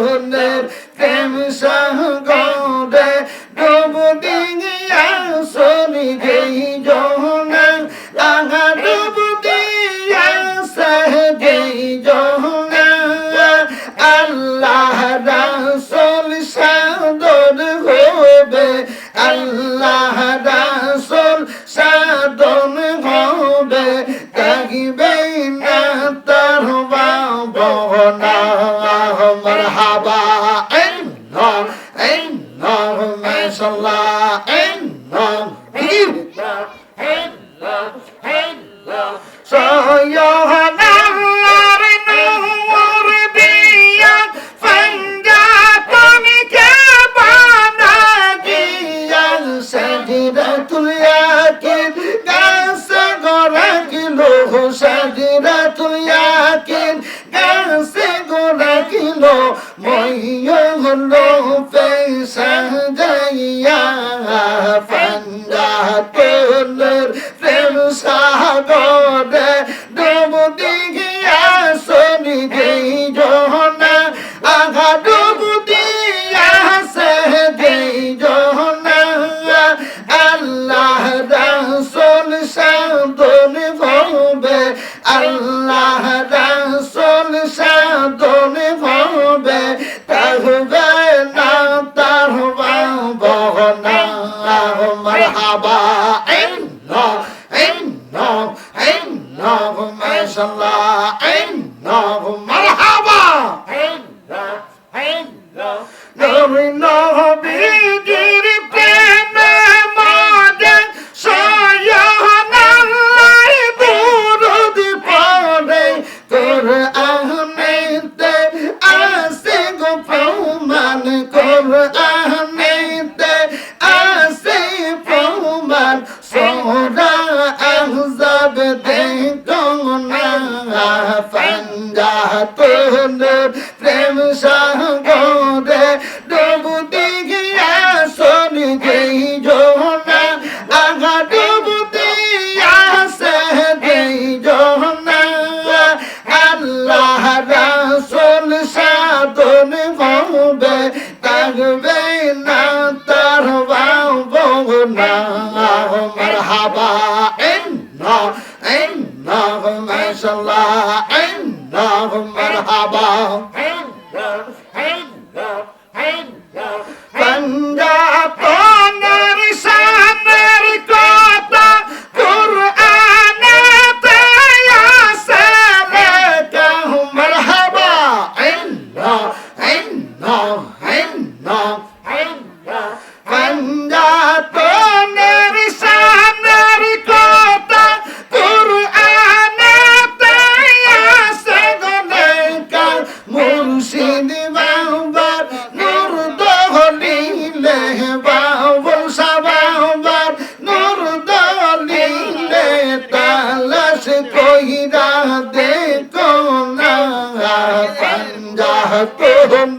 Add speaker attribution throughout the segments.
Speaker 1: Rohan It's a lie. مرحبا إنه إنه إنه ما شاء الله إنهم ما شاء الله إنهم مرحبا Nom, nom, nom. தத்தோகம்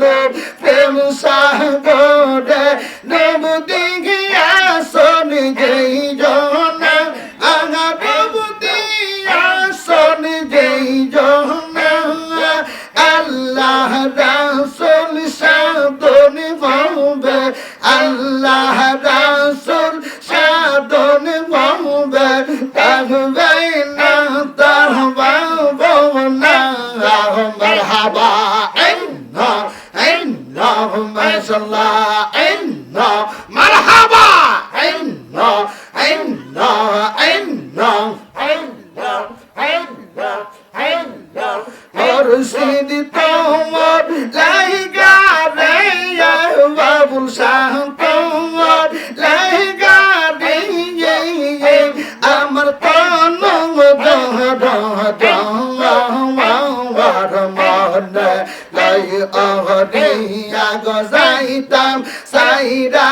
Speaker 1: মনে লাই অহনিয়া গজাইতাম সাইরা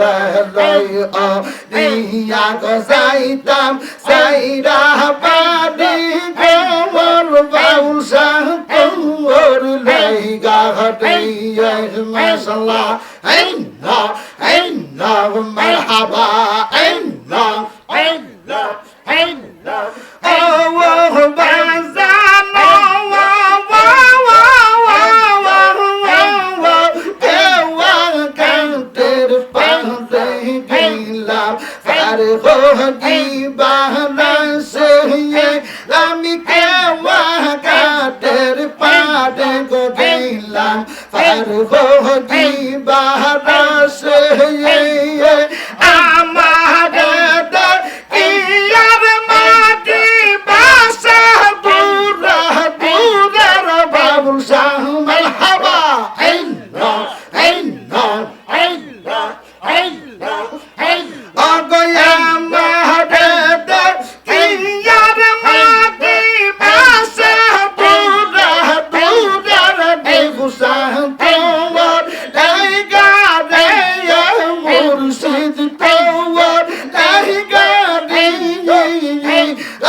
Speaker 1: অ দিয়া গো যাইতাম সাইরা গোমর বাউল শাহ তোমার লাই গাড়ি মাশাল্লাহ এই না এই না মারহাবা এই হোগি বাহানাসে আমি কেওয়া কাটের পাড়ে গো আর হোগি বাহানাসে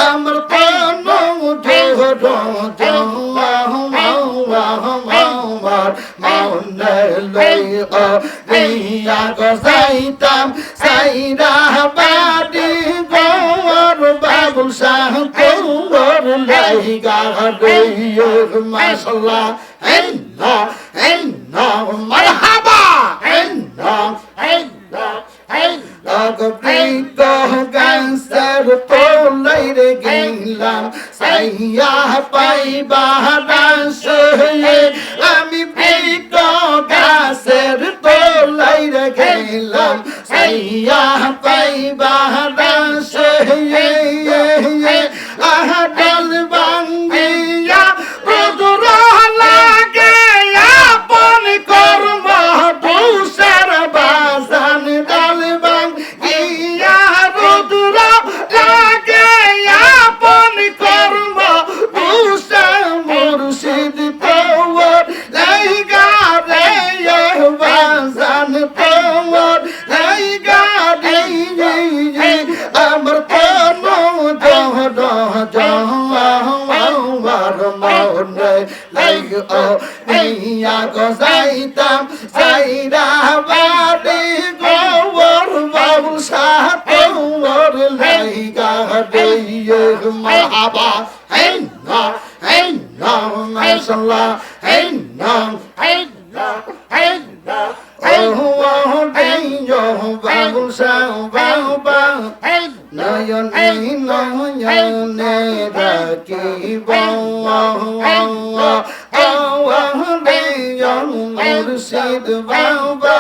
Speaker 1: আমার পানো ধরো আমার মাউনে লই ও রিয়া গো যাইতাম সাইরা বাড়ি গোর বাবুল শাহ তোর লাই গাড়ে মাশাল্লাহ এই পাইবা আমি প্রীত গাছের তোলাই রেখেলাম। সাইয়া পাইবা রাস মুর্শিদ পৌর লাইগা রে বাজান পৌর লাইগা রে আমার তনু জহ আমার মনে লাইগ ও নিয়া গো যাইতাম সাইরা বাড়ি গোবর বাবু সাতর লাইগা রে মাহাবা হেই না হেই না মাশাল্লাহ হেই না হেই না হেই না Oh, hey, yo, babu sa, babu ba, hey, নয়ন নয়নে রাখিব মুর্শিদ বাবা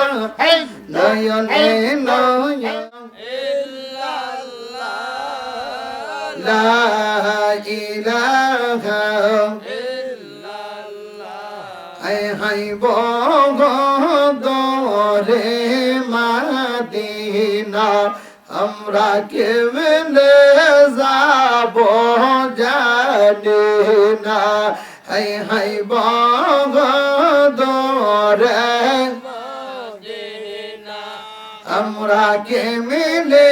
Speaker 1: নয়ন নয়ন লা হাই বগদরে মাদিনা। আমরা কেমনে যাব জানি না হাই হাই বগদরে আমরা কেমনে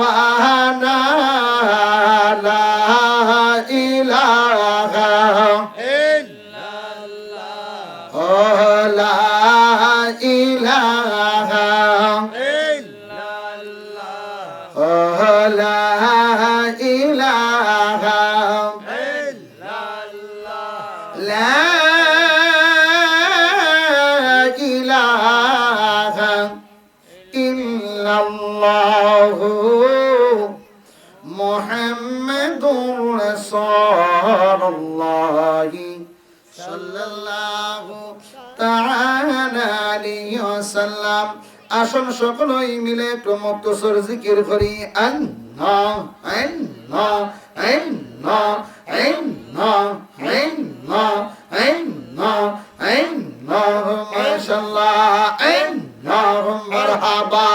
Speaker 1: মাওলানা লা ইলাহা
Speaker 2: ইল্লাল্লাহ
Speaker 1: ও লা ইলাহা
Speaker 2: ইল্লাল্লাহ
Speaker 1: ও লা ইলাহা
Speaker 2: ইল্লাল্লাহ
Speaker 1: লা رسول الله صلى الله تعالى عليه وسلم আসুন সকলেই মিলে একটু মুক্তসর জিকির করি। আন না আন না আন না আইন না আন না আন না আন না মাশাআল্লাহ আন না মারহাবা।